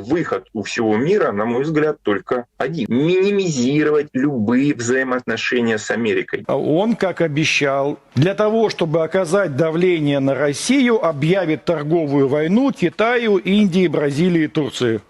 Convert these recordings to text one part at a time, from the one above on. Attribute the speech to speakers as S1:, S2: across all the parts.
S1: выход у всего мира, на мой взгляд, только один. Минимизировать любые взаимоотношения с Америкой.
S2: Он, как обещал, для того, чтобы оказать давление на Россию, объявит торговую войну Китаю, Индии, Бразилии и Турции.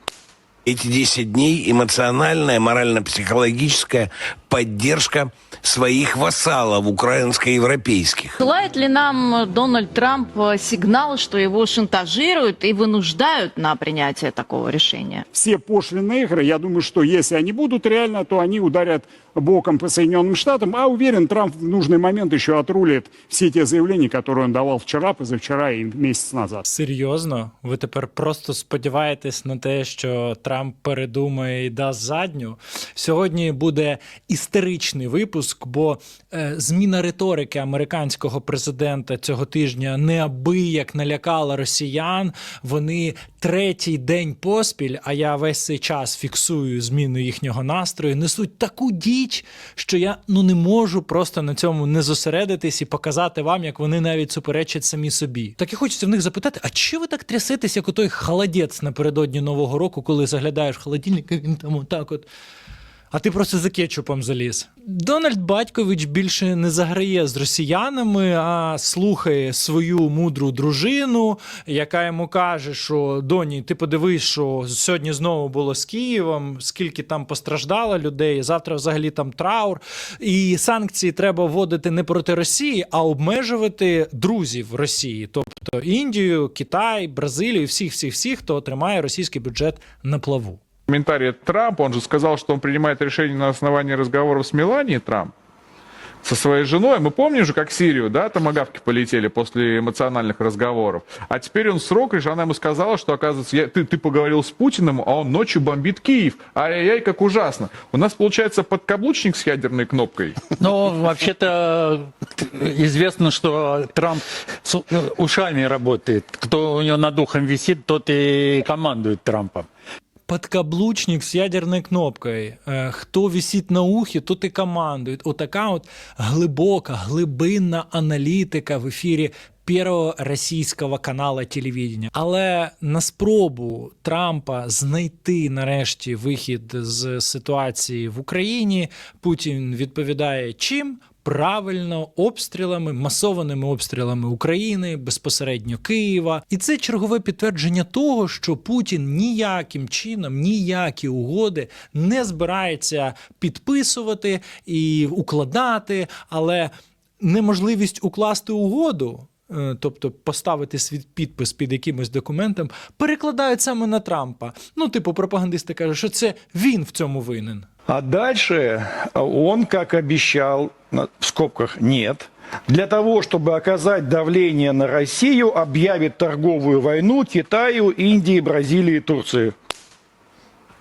S3: Эти 10 дней эмоциональная, морально-психологическая поддержка своих вассалов украинско-европейских.
S4: Посылает ли нам Дональд Трамп э, сигнал, что его шантажируют и вынуждают на принятие такого решения?
S5: все пошлинные игры, я думаю, что если они будут реально, то они ударят боком по Соединенным Штатам. А уверен, Трамп в нужный момент еще отрулит все те заявления, которые он давал вчера, позавчера и месяц назад.
S6: Серйозно? Ви тепер просто сподіваєтесь на те, що Трамп передумає і дасть задню? Сьогодні буде істеричний випуск, бо е, зміна риторики американського президента цього тижня неабияк налякала росіян. Вони третій день поспіль, а я весь цей час фіксую зміну їхнього настрою, несуть таку діч, що я ну не можу просто на цьому не зосередитись і показати вам, як вони навіть суперечать самі собі. Так і хочеться в них запитати: а чи ви так трясетесь, як отой холодець напередодні Нового року, коли заглядаєш в холодильник, і він там отак от. А ти просто за кетчупом заліз. Дональд Батькович більше не заграє з росіянами, а слухає свою мудру дружину, яка йому каже, що доні, ти подивись, що сьогодні знову було з Києвом, скільки там постраждало людей. Завтра взагалі там траур. І санкції треба вводити не проти Росії, а обмежувати друзів Росії, тобто Індію, Китай, Бразилію, всіх, всіх, всіх, хто тримає російський бюджет на плаву.
S7: Комментарии Трампа, он же сказал, что он принимает решение на основании разговоров с Меланией Трамп, со своей женой. Мы помним же, как Сирию, да, томогавки полетели после эмоциональных разговоров. А теперь он срок, и она ему сказала, что, оказывается, я, ты, ты поговорил с Путиным, а он ночью бомбит Киев. Ай-яй-яй, как ужасно. У нас получается подкаблучник с ядерной кнопкой.
S8: Ну, вообще-то известно, что Трамп с ушами работает. Кто у него над ухом висит, тот и командует Трампом.
S6: Подкаблучник з ядерною кнопкою. Хто висить на ухі, тот і командує. Отака от глибока, глибинна аналітика в ефірі першого російського каналу телевідення. Але на спробу Трампа знайти нарешті вихід з ситуації в Україні Путін відповідає чим? Правильно, обстрілами, масованими обстрілами України, безпосередньо Києва, і це чергове підтвердження того, що Путін ніяким чином ніякі угоди не збирається підписувати і укладати, але неможливість укласти угоду. е, Тобто поставити свій підпис під якимось документом, перекладають саме на Трампа. Ну, типу, пропагандисти кажуть, що це він в цьому винен.
S2: А дальше он, как обещал, в скобках нет, для того, чтобы оказать давление на Россию, объявит торговую войну Китаю, Индии, Бразилии и Турции.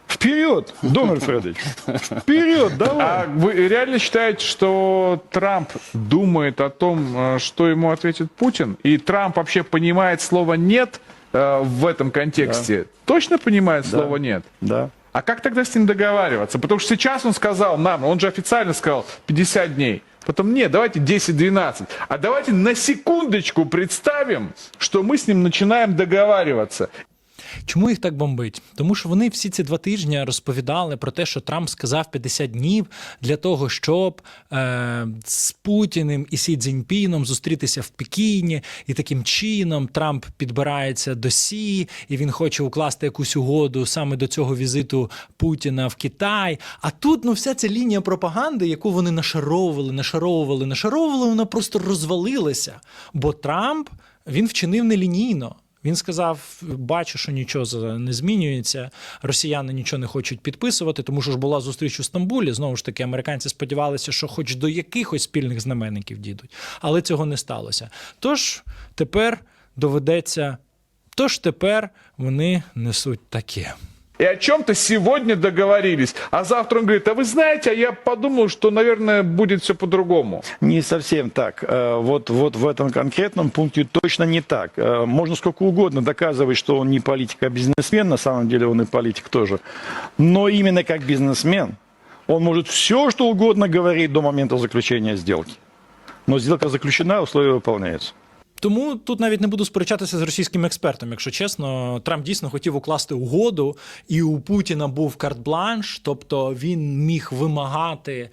S2: Вперед, Дональд Фредович! Вперед, давай!
S7: А вы реально считаете, что Трамп думает о том, э, что ему ответит Путин? И Трамп вообще понимает слово «нет» э, в этом контексте? Точно понимает слово «нет»?
S2: Да.
S7: А как тогда с ним договариваться? Потому что сейчас он сказал нам, он же официально сказал 50 дней. Потом нет, давайте 10-12. А давайте на секундочку представим, что мы с ним начинаем договариваться.
S6: Чому їх так бомбить? Тому що вони всі ці два тижні розповідали про те, що Трамп сказав 50 днів для того, щоб е, з Путіним і Сі Цзіньпіном зустрітися в Пекіні, і таким чином Трамп підбирається до Сі, і він хоче укласти якусь угоду саме до цього візиту Путіна в Китай. А тут ну вся ця лінія пропаганди, яку вони нашаровували, нашаровували, нашаровували, вона просто розвалилася. Бо Трамп він вчинив нелінійно. Він сказав: бачу, що нічого не змінюється. Росіяни нічого не хочуть підписувати, тому що ж була зустріч у Стамбулі. Знову ж таки, американці сподівалися, що хоч до якихось спільних знаменників дійдуть, але цього не сталося. Тож тепер доведеться. Тож тепер вони несуть таке.
S7: И о чем-то сегодня договорились. А завтра он говорит, а вы знаете, а я подумал, что, наверное, будет все по-другому.
S2: Не совсем так. Э, Вот, вот в этом конкретном пункте точно не так. Э, Можно сколько угодно доказывать, что он не политик, а бизнесмен. На самом деле он и политик тоже. Но именно как бизнесмен он может все, что угодно говорить до момента заключения сделки. Но сделка заключена, условия выполняются.
S6: Тому тут навіть не буду сперечатися з російським експертом. Якщо чесно, Трамп дійсно хотів укласти угоду, і у Путіна був карт-бланш, тобто він міг вимагати.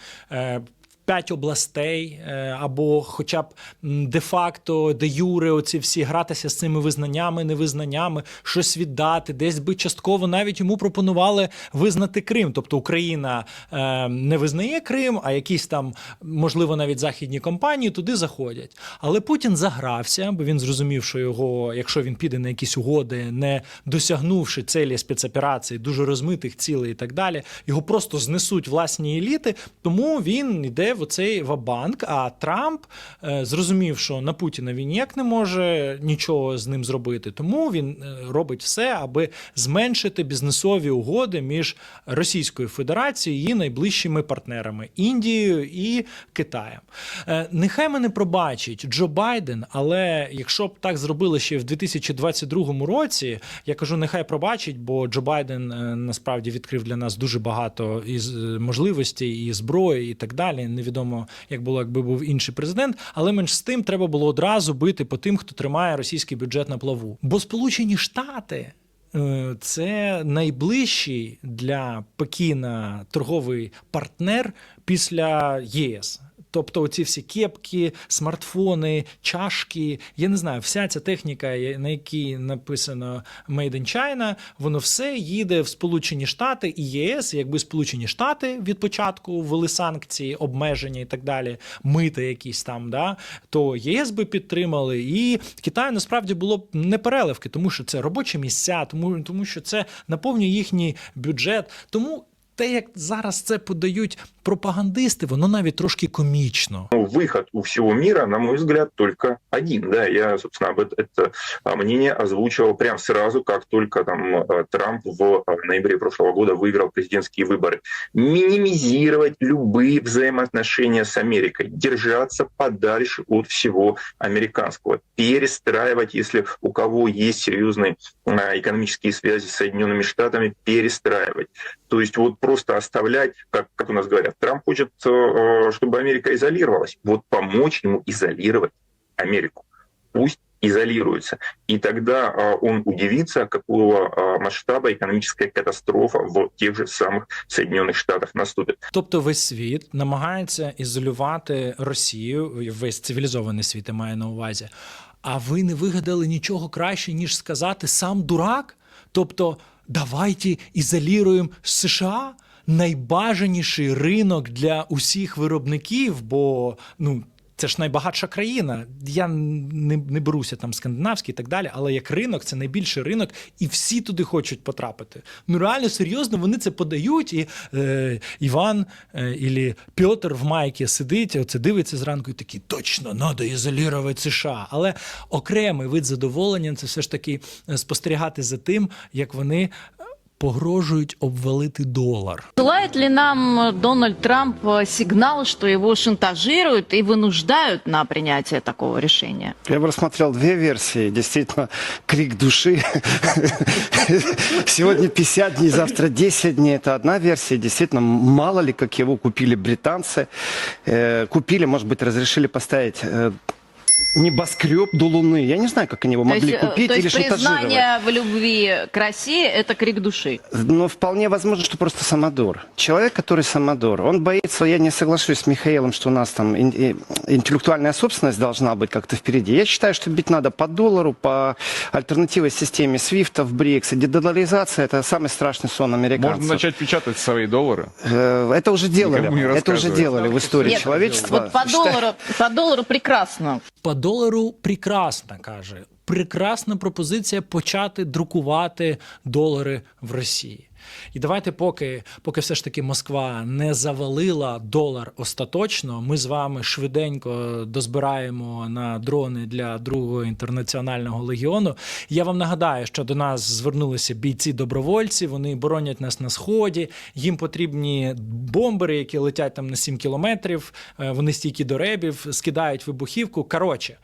S6: П'ять областей, е, або хоча б де-факто, де юре, оці всі гратися з цими визнаннями, невизнаннями, щось віддати, десь би частково навіть йому пропонували визнати Крим. Тобто Україна е, не визнає Крим, а якісь там, можливо, навіть західні компанії туди заходять. Але Путін загрався, бо він зрозумів, що його, якщо він піде на якісь угоди, не досягнувши цілі спецоперації, дуже розмитих цілей і так далі, його просто знесуть власні еліти. Тому він йде в оцей вабанк. А Трамп е, зрозумів, що на Путіна він ніяк не може нічого з ним зробити. Тому він е, робить все, аби зменшити бізнесові угоди між Російською Федерацією і найближчими партнерами Індією і Китаєм. Е, Нехай мене пробачить Джо Байден, але якщо б так зробили ще в 2022 році, я кажу, нехай пробачить, бо Джо Байден насправді відкрив для нас дуже багато із можливостей, і зброї, і так далі. Невідомо, як було, якби був інший президент. Але менш з тим треба було одразу бити по тим, хто тримає російський бюджет на плаву. Бо Сполучені Штати. е, Це найближчий для Пекіна торговий партнер після ЄС. Тобто оці всі кепки, смартфони, чашки, я не знаю, вся ця техніка, на якій написано Made in China, воно все їде в Сполучені Штати і ЄС. Якби Сполучені Штати від початку ввели санкції, обмеження і так далі, мити якісь там, да, то ЄС би підтримали, і Китаю насправді було б не переливки, тому що це робочі місця, тому, тому що це наповнює їхній бюджет. Тому те, як зараз це подають пропагандисти, воно навіть трошки комічно.
S1: Ну, выход у всего мира, на мой взгляд, только один. Да, я, собственно, об это, это а, мнение озвучивал прям сразу, как только там э, Трамп в а, ноябре прошлого года выиграл президентские выборы. Минимизировать любые взаимоотношения с Америкой, держаться подальше от всего американского, перестраивать, если у кого есть серьезные а, экономические связи с Соединенными Штатами, перестраивать. То есть вот просто оставлять, как, как у нас говорят, Трамп хочет, э, чтобы Америка изолировалась. Вот помочь ему изолировать Америку. Пусть изолируется. И тогда э, он удивится, какого э, масштаба экономическая катастрофа в тех же самых Соединенных Штатах наступит.
S6: Тобто весь світ намагається ізолювати Росію, весь цивілізований світ я маю на увазі. А ви не вигадали нічого краще, ніж сказати сам дурак? Тобто, давайте ізолюємо США найбажаніший ринок для усіх виробників, бо ну. Це ж найбагатша країна. Я не, не беруся там скандинавський і так далі, але як ринок, це найбільший ринок, і всі туди хочуть потрапити. Ну реально серйозно вони це подають, і е, Іван е, ілі Пьотр в майці сидить, оце дивиться зранку і такий, точно, треба ізолювати США. Але окремий вид задоволення це все ж таки е, спостерігати за тим, як вони е, погрожують обвалити долар.
S4: Посылает ли нам э, Дональд Трамп э, сигнал, что его шантажируют и вынуждают на принятие такого решения?
S9: Я бы рассмотрел две версии. Действительно, крик души. Сегодня 50 дней, завтра 10 дней. Это одна версия. Действительно, мало ли, как его купили британцы. Э, Купили, может быть, разрешили поставить э, небоскреб до Луны. Я не знаю, как они его
S4: То
S9: могли
S4: есть, э,
S9: купить
S4: то
S9: или
S4: есть
S9: шантажировать.
S4: признание в любви к России – это крик души.
S9: Но вполне возможно, что просто самодур. Человек, который самодур, он боится, я не соглашусь с Михаилом, что у нас там ин- и- интеллектуальная собственность должна быть как-то впереди. Я считаю, что бить надо по доллару, по альтернативной системе Свифта в БРИКС. И Дедоларизация – это самый страшный сон американцев.
S7: Можно начать печатать свои доллары.
S9: Э, Это уже делали. Это уже делали в истории
S4: Нет,
S9: человечества.
S4: Вот по
S9: Считаю-
S4: доллару, по доллару прекрасно.
S6: По долару прекрасна каже. Прекрасна пропозиція почати друкувати долари в Росії. І давайте, поки, поки все ж таки Москва не завалила долар остаточно, ми з вами швиденько дозбираємо на дрони для другого інтернаціонального легіону. Я вам нагадаю, що до нас звернулися бійці-добровольці. Вони боронять нас на сході. Їм потрібні бомбери, які летять там на 7 кілометрів. Е, Вони стійкі до ребів, скидають вибухівку. Коротше.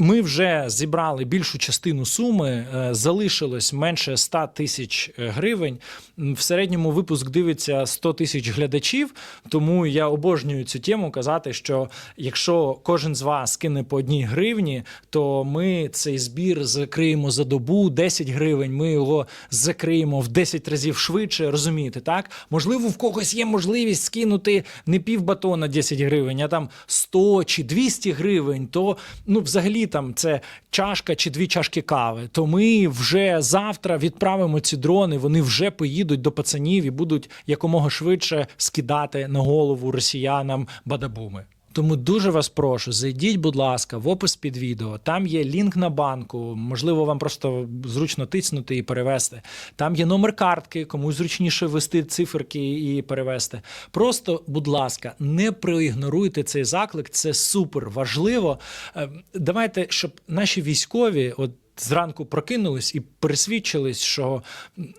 S6: Ми вже зібрали більшу частину суми, е, залишилось менше 100 тисяч е, гривень. В середньому випуск дивиться 100 тисяч глядачів, тому я обожнюю цю тему казати, що якщо кожен з вас кине по одній гривні, то ми цей збір закриємо за добу 10 гривень. Ми його закриємо в 10 разів швидше. Розумієте, так? Можливо, в когось є можливість скинути не пів батона 10 гривень, а там 100 чи 200 гривень. То ну, взагалі там це чашка чи дві чашки кави. То ми вже завтра відправимо ці дрони. Вони вже поїдуть до пацанів і будуть якомога швидше скидати на голову росіянам бадабуми. Тому дуже вас прошу, зайдіть, будь ласка, в опис під відео. Там є лінк на банку. Можливо, вам просто зручно тиснути і перевести. Там є номер картки, комусь зручніше ввести циферки і перевести. Просто, будь ласка, не проігноруйте цей заклик. Це супер важливо. Е, Давайте, щоб наші військові, от. Зранку прокинулись і пересвідчились, що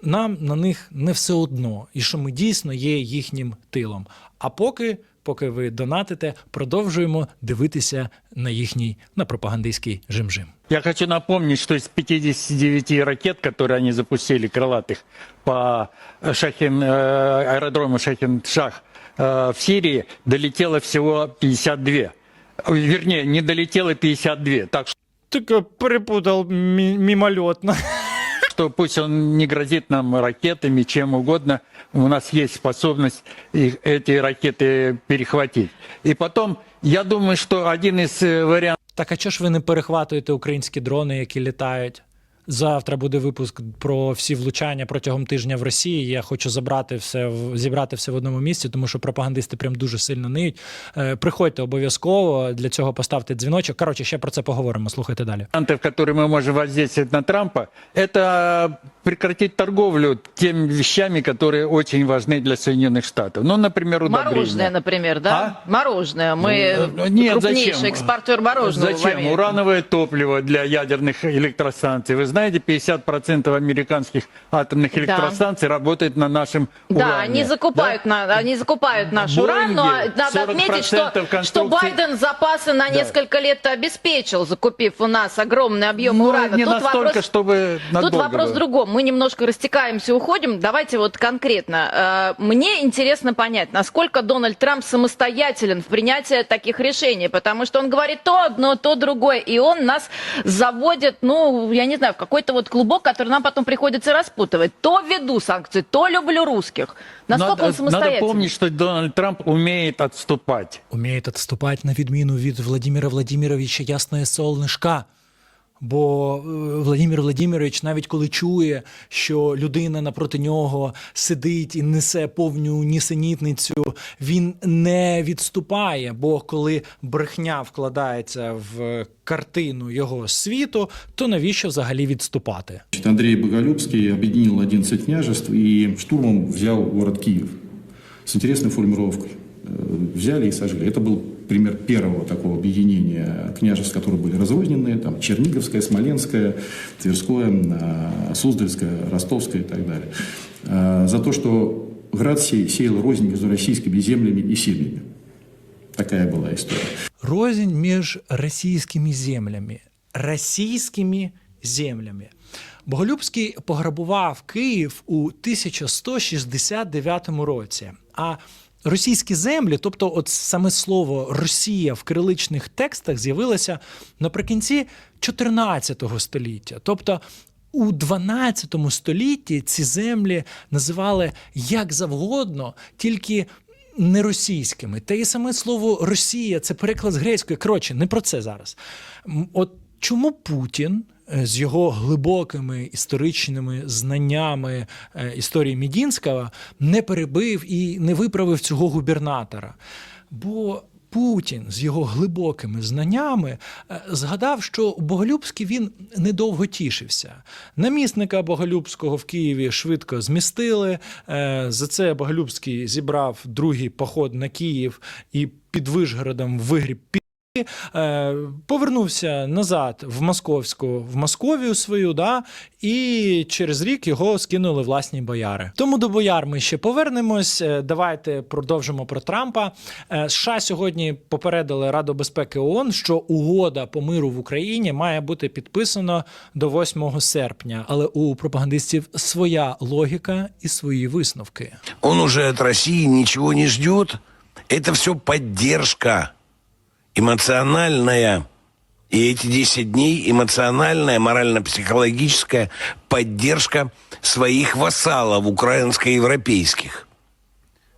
S6: нам на них не все одно, і що ми дійсно є їхнім тилом. А поки, поки ви донатите, продовжуємо дивитися на їхній на пропагандистський жим-жим.
S8: Я хочу напомнить, что из 59 ракет, которые они запустили, крылатых, по Шахин, э, аэродрому Шахин-Шах э, в Сирии, долетело всего 52. Вернее, не долетело 52. Так
S6: Так перепутав мімольотно.
S8: что пусть он не грозит нам ракетами, чем угодно, у нас есть способность их, эти ракеты перехватить. И потом, я думаю, что один из э, вариантов
S6: Так а чого ж ви не перехватуєте українські дрони, які літають? Завтра буде випуск про всі влучання протягом тижня в Росії. Я хочу забрати все в- зібрати все в одному місці, тому що пропагандисти прям дуже сильно ниють. Е, Приходьте обов'язково для цього поставте дзвіночок. Коротше, ще про це поговоримо. Слухайте далі.
S8: вариантов, которые мы можем воздействовать на Трампа, это прекратить торговлю теми вещами, которые очень важны для Соединенных Штатов. Ну, например, удобрения.
S4: Мороженое, например, да?
S8: А?
S4: Мороженое. Мы
S8: Ну, нет,
S4: крупнейший
S8: зачем?
S4: экспортер мороженого в
S8: Зачем?
S4: Америку.
S8: Урановое топливо для ядерных электростанций. Вы знаете, 50% американских атомных
S4: Да.
S8: электростанций работает на нашем
S4: Да,
S8: уране.
S4: они закупают, На, они закупают наш
S8: Боинги,
S4: уран, но надо
S8: 40%
S4: отметить, что, что
S8: конструкций-
S4: Байден запасы на
S8: Да.
S4: несколько лет обеспечил, закупив у нас огромный объем
S8: Ну,
S4: урана.
S8: не
S4: Тут
S8: настолько,
S4: вопрос,
S8: чтобы
S4: Тут вопрос
S8: было.
S4: в другом. Мы немножко растекаемся, уходим. Давайте вот конкретно. Э, Мне интересно понять, насколько Дональд Трамп самостоятелен в принятии таких решений, потому что он говорит то одно, то другое, и он нас заводит, ну, я не знаю, в какой-то вот клубок, который нам потом приходится распутывать. То введу санкции, то люблю русских. Насколько
S8: Надо,
S4: он
S8: надо помнить, что Дональд Трамп умеет отступать.
S6: Умеет отступать, на відміну від Владимира Владимировича Ясное Солнишка. Бо е, Владимир Владимирович, навіть коли чує, що людина напроти нього сидить і несе повну нісенітницю, він не відступає. Бо коли брехня вкладається в картину його світу, то навіщо взагалі відступати?
S10: Значит, Андрей Боголюбский объединил 11 княжеств и штурмом взял город Киев с интересной формировкой. Э, Взяли и сожгли. Это был пример первого такого объединения княжеств, которые были разрознены. Там Черниговское, Смоленское, Тверское, э, Суздальское, Ростовское и так далее. Э, За то, что град сей сеял рознь между российскими землями и семьями. Такая была история.
S6: Рознь між російськими землями. Російськими землями. Боголюбський пограбував Київ у 1169 році. А російські землі, тобто, от саме слово Росія в кириличних текстах з'явилося наприкінці 14 століття. Тобто у 12 столітті ці землі називали як завгодно, тільки не російськими. Та і саме слово Росія це переклад з грецької. Коротше, не про це зараз. От чому Путін з його глибокими історичними знаннями е, історії Мідінського не перебив і не виправив цього губернатора? Бо Путін з його глибокими знаннями е, згадав, що Боголюбський він недовго тішився. Намісника Боголюбського в Києві швидко змістили. Е, За це Боголюбський зібрав другий поход на Київ і під Вишгородом вигріб е, повернувся назад в московську, в Московію свою, да, і через рік його скинули власні бояри. Тому до бояр ми ще повернемось. Е, Давайте продовжимо про Трампа. Е, США сьогодні попередили Раду безпеки ООН, що угода по миру в Україні має бути підписана до 8 серпня. Але у пропагандистів своя логіка і свої висновки.
S3: Он уже от России ничего не ждет. Это все поддержка эмоциональная. И эти 10 дней эмоциональная, морально-психологическая поддержка своих вассалов украинско-европейских.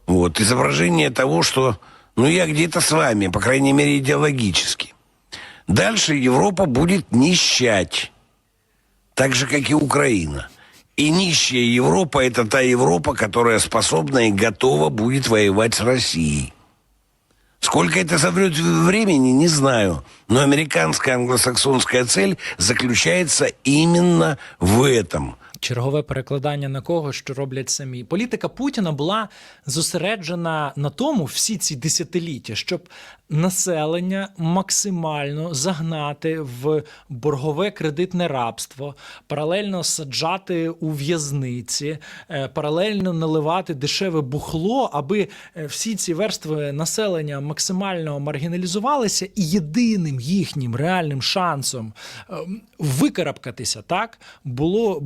S3: Вот, изображение того, что, ну, я где-то с вами, по крайней мере, идеологически. Дальше Европа будет нищать, так же, как и Украина. И нищая Европа – это та Европа, которая способна и готова будет воевать с Россией. Сколько это соврет времени, не знаю. Но американская англосаксонская цель заключается именно в этом.
S6: Чергове перекладання на кого, що роблять самі. Політика Путіна була зосереджена на тому всі ці десятиліття, щоб населення максимально загнати в боргове кредитне рабство, паралельно саджати у в'язниці, е, паралельно наливати дешеве бухло, аби е, всі ці верстви населення максимально маргіналізувалися, і єдиним їхнім реальним шансом ем, викарабкатися так було,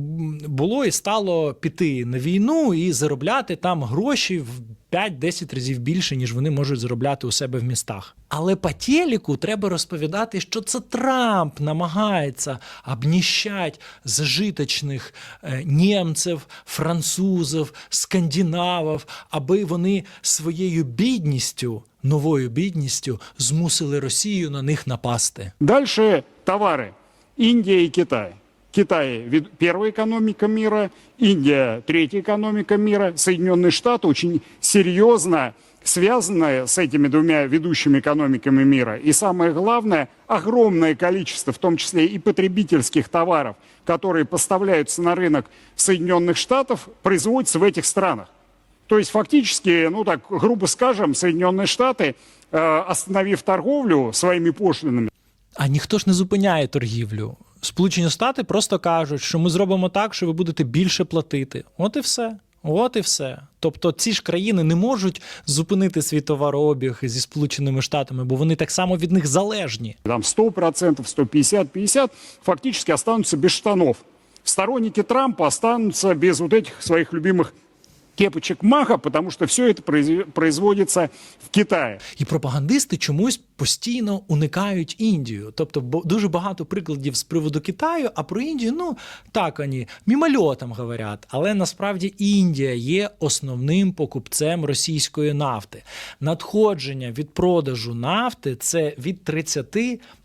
S6: було і стало піти на війну і заробляти там гроші в 5-10 разів більше, ніж вони можуть заробляти у себе в містах. Але по телеку треба розповідати, що це Трамп намагається обніщати зажиточних е, німців, французів, скандинавів, аби вони своєю бідністю, новою бідністю, змусили Росію на них напасти.
S5: Дальше товары. Индия и Китай. Китай вид- первая экономика мира, Индия третья экономика мира, Соединенные Штаты очень серьезно связанная с этими двумя ведущими экономиками мира. И самое главное, огромное количество, в том числе и потребительских товаров, которые поставляются на рынок Соединенных Штатов, производятся в этих странах. То есть фактически, ну так грубо скажем, Соединенные Штаты, э, остановив торговлю своими пошлинами,
S6: А ніхто ж не зупиняє торгівлю. Сполучені Штати просто кажуть, що ми зробимо так, що ви будете більше платити. От і все. От і все. Тобто ці ж країни не можуть зупинити свій товарообіг зі Сполученими Штатами, бо вони так само від них залежні.
S5: там 100%, 150, 50, фактически останутся без штанов. Сторонники Трампа останутся без вот этих своих любимых кепочек маха, потому что все это произве- производится в Китае.
S6: І пропагандисти чомусь постійно уникають Індію. Тобто, дуже багато прикладів з приводу Китаю, а про Індію, ну так вони мімольотом говорять. Але насправді Індія є основним покупцем російської нафти. Надходження від продажу нафти це від 30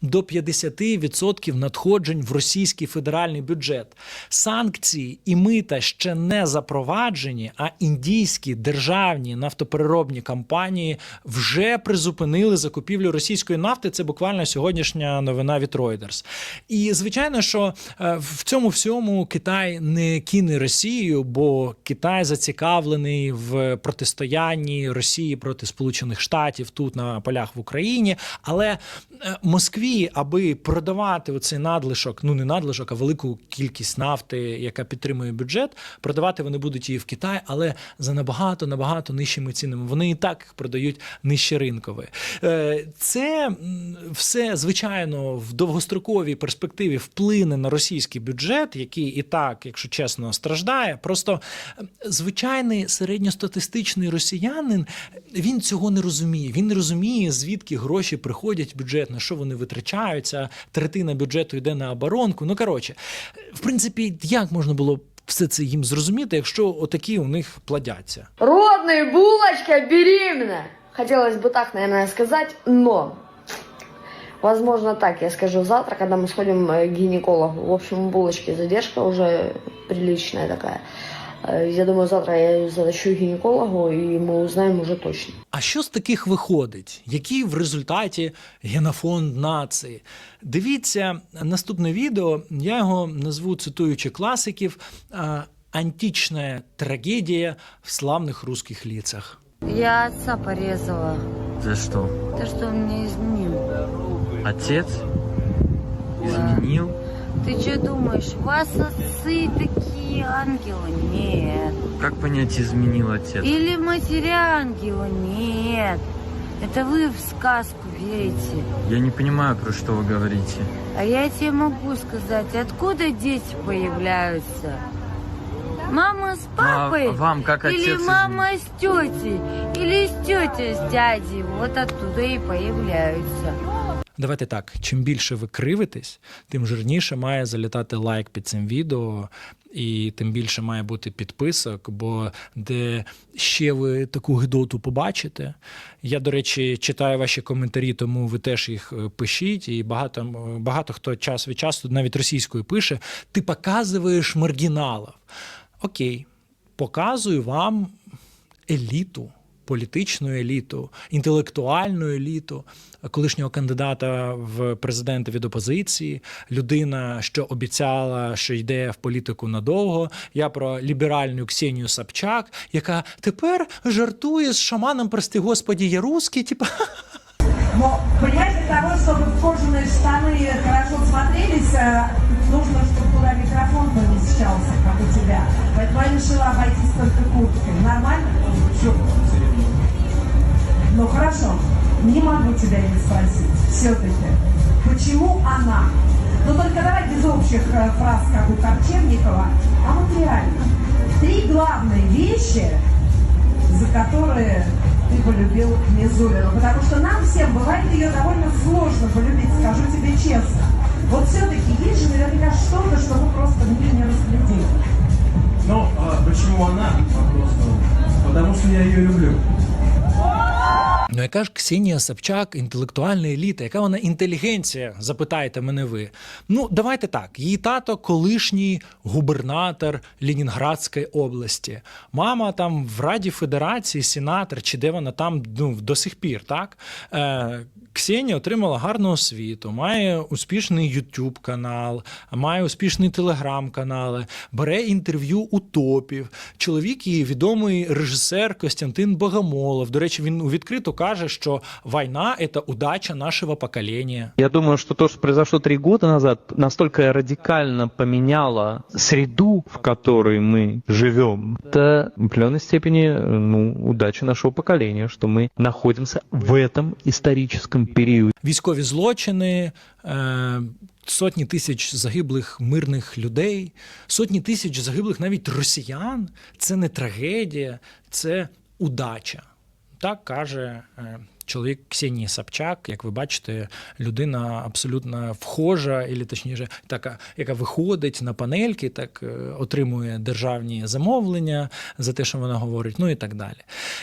S6: до 50% надходжень в російський федеральний бюджет. Санкції і мита ще не запроваджені, а індійські державні нафтопереробні компанії вже призупинили закупівлю російської нафти. Це буквально сьогоднішня новина від Reuters. І звичайно, що е, в цьому всьому Китай не кине Росію, бо Китай зацікавлений в протистоянні Росії проти Сполучених Штатів тут на полях в Україні. Але е, Москві, аби продавати оцей надлишок, ну не надлишок, а велику кількість нафти, яка підтримує бюджет, продавати вони будуть її в Китай, але за набагато набагато нижчими цінами. Вони і так продають нижче ринкової. Це все звичайно в довгостроковій перспективі вплине на російський бюджет, який і так, якщо чесно, страждає. Просто звичайний середньостатистичний росіянин він цього не розуміє. Він не розуміє, звідки гроші приходять в бюджет, на що вони витрачаються. Третина бюджету йде на оборонку. Ну коротше, в принципі, як можна було все це їм зрозуміти, якщо отакі у них плодяться?
S11: Родная булочка беременна. Хотелось бы так, наверное, сказать, но... Возможно, так я скажу завтра, когда мы сходим э, к гинекологу. В общем, у булочки задержка уже приличная такая. Э, Я думаю, завтра я ее затащу к гинекологу, и мы узнаем уже точно.
S6: А що з таких виходить? Який в результаті генофонд нації? Дивіться наступне відео. Я його назву цитуючи класиків. а, Античная трагедия в славных русских лицах.
S12: Я отца порезала.
S13: За что?
S12: То, что он мне изменил. Отец изменил.
S13: Ты что думаешь, у вас отцы такие ангелы? Нет.
S12: Как понять изменил отец?
S13: Или матери ангелы? Нет. Это вы в сказку верите.
S12: Я не понимаю, про что вы говорите.
S13: А я тебе могу сказать, откуда дети появляются? Мама с папой?
S12: а вам как
S13: Или мама с тетей? Или с тетей с дядей? Вот оттуда и появляются.
S6: Давайте так: чим більше ви кривитесь, тим жирніше має залітати лайк під цим відео, і тим більше має бути підписок. Бо де ще ви таку гидоту побачите. Я, до речі, читаю ваші коментарі, тому ви теж їх е, пишіть. І багато, багато хто час від часу, навіть російською, пише: ти показуєш маргіналів. Окей, показую вам еліту, політичну еліту, інтелектуальну еліту, колишнього кандидата в президенти від опозиції, людина, що обіцяла, що йде в політику надовго. Я про ліберальну Ксенію Собчак, яка тепер жартує з шаманом, прости господі, я русський, типа.
S14: Но, понимаете, для того, чтобы кожаные штаны хорошо смотрелись, э, нужно, туда микрофон помещался, как у тебя. Поэтому я решила обойтись только курткой. Нормально? Чё? Ну хорошо, не могу тебя не спросить. Все-таки, почему она? Ну только давай без общих э, фраз, как у Корчевникова, а вот реально. Три главные вещи, за которые ты полюбил Мизулину. Потому что нам всем бывает ее довольно сложно полюбить, скажу тебе честно. Вот все-таки есть же наверняка что-то, что мы просто в ней не разглядели.
S15: Ну, а почему она? Просто потому что я ее люблю.
S6: Ну, яка ж Ксенія Собчак, інтелектуальна еліта, яка вона інтелігенція, запитаєте мене ви. Ну, давайте так. Її тато колишній губернатор Ленінградської області. Мама там в Раді Федерації, сенатор, чи де вона там ну, до сих пір, так? Е, Ксенія отримала гарну освіту, має успішний YouTube канал, має успішний телеграм-канал, бере інтерв'ю у топів. Чоловік її відомий режисер Костянтин Богомолов. До речі, він у відкрито каже, що війна це удача нашого покоління.
S16: Я думаю, что то, что произошло три года назад, настолько радикально поменяло среду, в которой мы живем. Это в определенной степени ну, удача нашего поколения, что мы находимся в этом историческом периоде.
S6: Військові злочини. Е- Сотні тисяч загиблих мирних людей, сотні тисяч загиблих навіть росіян. Це не трагедія, це удача. Так каже е, чоловік Ксенії Собчак. Як ви бачите, людина абсолютно вхожа, і точніше, така, яка виходить на панельки, так е, отримує державні замовлення за те, що вона говорить, ну і так далі.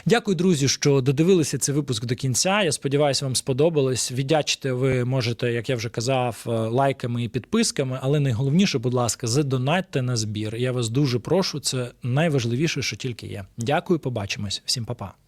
S6: Дякую, друзі, що додивилися цей випуск до кінця. Я сподіваюся, вам сподобалось. Віддячити ви можете, як я вже казав, е, лайками і підписками, але найголовніше, будь ласка, задонатьте на збір. Я вас дуже прошу. Це найважливіше, що тільки є. Дякую, побачимось. Всім па-па.